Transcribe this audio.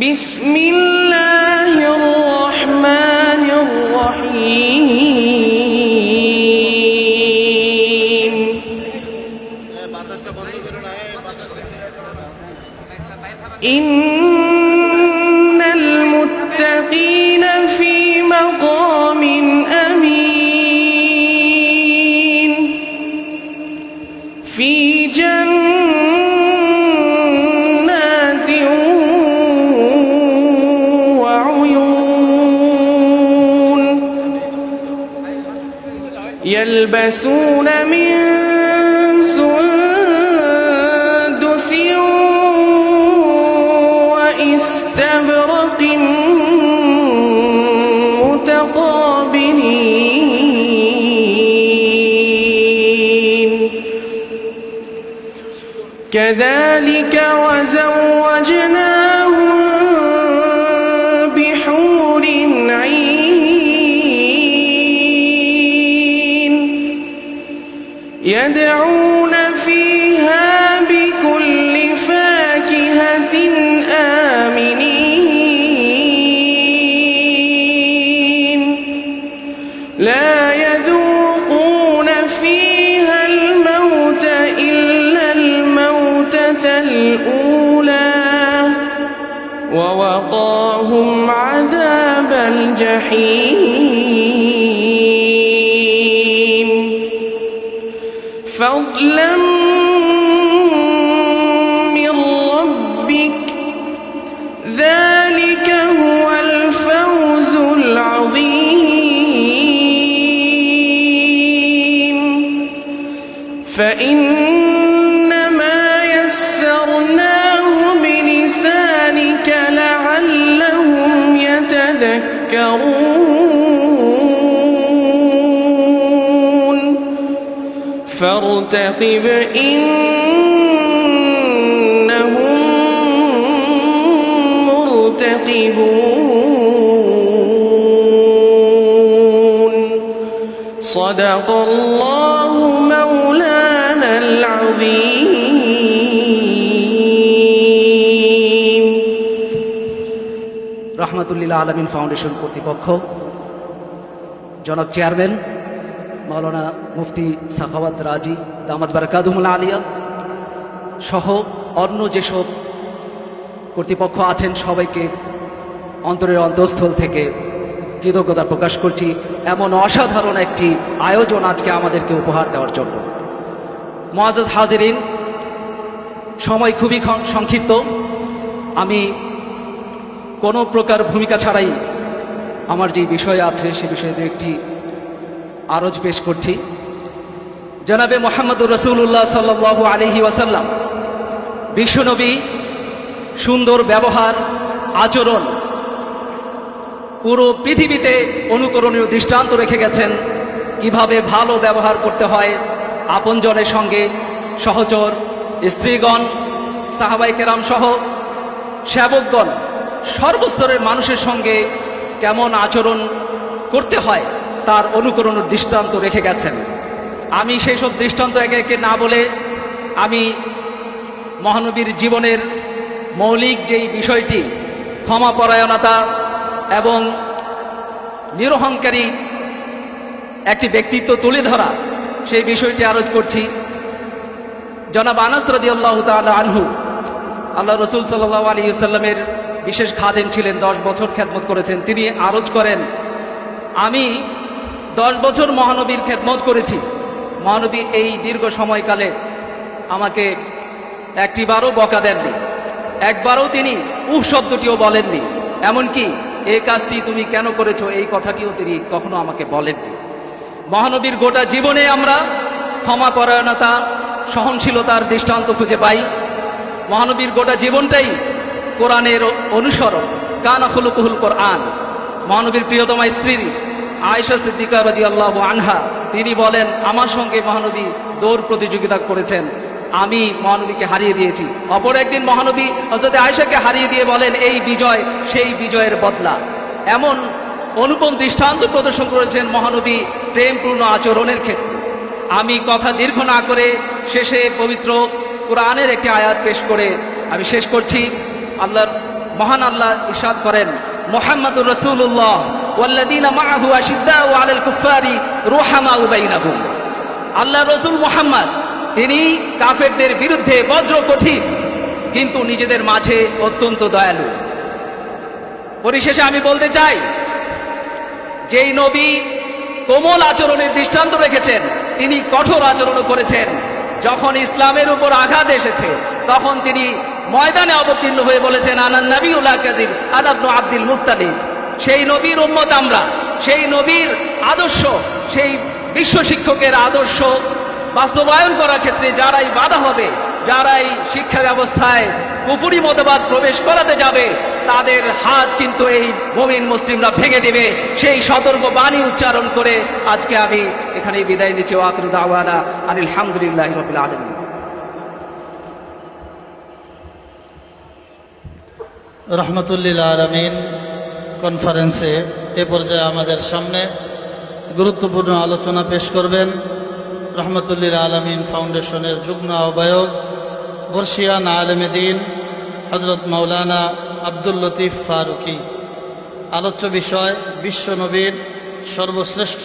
بسم الله الرحمن الرحيم. إن المتقين في مقام أمين. في جنة يلبسون من سندس وإستبرق متقابلين. كذلك الجحيم. فضلا فارتقب إنهم مرتقبون صدق الله مولانا العظيم রহমাতুল্লিল্লাহ আলমিন ফাউন্ডেশন কর্তৃপক্ষ জনাব চেয়ারম্যান মাওলানা মুফতি সাখাওয়াত রাজি দামাদ বারাকাদুমুল আলিয়া সহ অন্য যেসব কর্তৃপক্ষ আছেন, সবাইকে অন্তরের অন্তঃস্থল থেকে কৃতজ্ঞতা প্রকাশ করছি। এমন অসাধারণ একটি আয়োজন আজকে আমাদেরকে উপহার দেওয়ার জন্য। মহাজ হাজিরিন, সময় খুবই সংক্ষিপ্ত। আমি কোনো প্রকার ভূমিকা ছাড়াই আমার যে বিষয় আছে, সে বিষয়ে একটি আরজ পেশ করছি। জনাবে মোহাম্মদুর রসুল্লাহ সাল্লাহ আলহি ওয়াসাল্লাম বিশ্বনবী সুন্দর ব্যবহার, আচরণ, পুরো পৃথিবীতে অনুকরণীয় দৃষ্টান্ত রেখে গেছেন। কীভাবে ভালো ব্যবহার করতে হয় আপনজনের সঙ্গে, সহচর, স্ত্রীগণ সাহাবাই কেরাম সহ সেবকগণ, সর্বস্তরের মানুষের সঙ্গে কেমন আচরণ করতে হয় তার অনুকরণের দৃষ্টান্ত রেখে গেছেন। আমি সেই সব দৃষ্টান্ত একে একে না বলে আমি মহানবীর জীবনের মৌলিক যেই বিষয়টি, ক্ষমাপরায়ণতা এবং নিরহংকারী একটি ব্যক্তিত্ব তুলে ধরা, সেই বিষয়টি আরোজ করছি। জনাব আনাস রদি আল্লাহ আনহু, আল্লাহ রসুল সাল্লাহ আলী সাল্লামের বিশেষ খাদেম ছিলেন, দশ বছর খেদমত করেছেন। তিনি আরজ করেন, আমি দশ বছর মহানবীর খেদমত করেছি। মহানবী এই দীর্ঘ সময়কালে আমাকে একটিবারও বকা দেননি। একবারও তিনি উহ শব্দটিও বলেননি। এমনকি এই কাজটি তুমি কেন করেছ, এই কথাটিও তিনি কখনো আমাকে বলেননি। মহানবীর গোটা জীবনে আমরা ক্ষমাপরায়ণতা সহনশীলতার দৃষ্টান্ত খুঁজে পাই। মহানবীর গোটা জীবনটাই কোরআনের অনুসরণ। কানা খুলুকুহুল কোরআন। মহানবীর প্রিয়তমা স্ত্রী আয়েশা সিদ্দিকা রাজি আল্লাহ আনহা, তিনি বলেন, আমার সঙ্গে মহানবী দৌড় প্রতিযোগিতা করেছেন। আমি মহানবীকে হারিয়ে দিয়েছি। অপর একদিন মহানবী হজরত আয়েশাকে হারিয়ে দিয়ে বলেন, এই বিজয়, সেই বিজয়ের বদলা। এমন অনুপম দৃষ্টান্ত প্রদর্শন করেছেন মহানবী প্রেমপূর্ণ আচরণের ক্ষেত্রে। আমি কথা দীর্ঘ না করে শেষে পবিত্র কোরআনের একটি আয়াত পেশ করে আমি শেষ করছি। আল্লাহর, মহান আল্লাহ ইরশাদ করেন, মোহাম্মদুর রসুল্লাহ ওয়াল্লাদিনা মাআহু আশিদ্দাউ আলাল কুফারি রুহামাউ বাইনাহুম। আল্লাহ রসুল মোহাম্মদ, তিনি কাফেরদের বিরুদ্ধে বজ্র কঠিন, কিন্তু নিজেদের মাঝে অত্যন্ত দয়ালু। পরিশেষে আমি বলতে চাই, যেই নবী কোমল আচরণের দৃষ্টান্ত রেখেছেন, তিনি কঠোর আচরণও করেছেন। যখন ইসলামের উপর আঘাত এসেছে, তখন তিনি ময়দানে অবতীর্ণ হয়ে বলেছেন আনান নবী উল্লাহ কাদির আনাবনু আব্দুল মুক্তালিম সেই নবীর উম্মত আমরা, সেই নবীর আদর্শ, সেই বিশ্ব শিক্ষকের আদর্শ বাস্তবায়ন করার ক্ষেত্রে যারাই বাধা হবে, যারাই শিক্ষা ব্যবস্থায় কুফুরি মতবাদ প্রবেশ করাতে যাবে, তাদের হাত কিন্তু এই মমিন মুসলিমরা ভেঙে দেবে। সেই সতর্ক বাণী উচ্চারণ করে আজকে আমি এখানে বিদায় নিচ্ছি। ওয়াকরু দাওয়ানা আনিল হামদুলিল্লাহ রবিল আলমী রহমতুল্লিল আলমিন। কনফারেন্সে এ পর্যায়ে আমাদের সামনে গুরুত্বপূর্ণ আলোচনা পেশ করবেন রহমতুল্লিল আলমিন ফাউন্ডেশনের যুগ্ম আহ্বায়ক বর্ষিয়ান আলমেদিন হজরত মৌলানা আব্দুল লতিফ ফারুকি। আলোচ্য বিষয় বিশ্বনবীর সর্বশ্রেষ্ঠ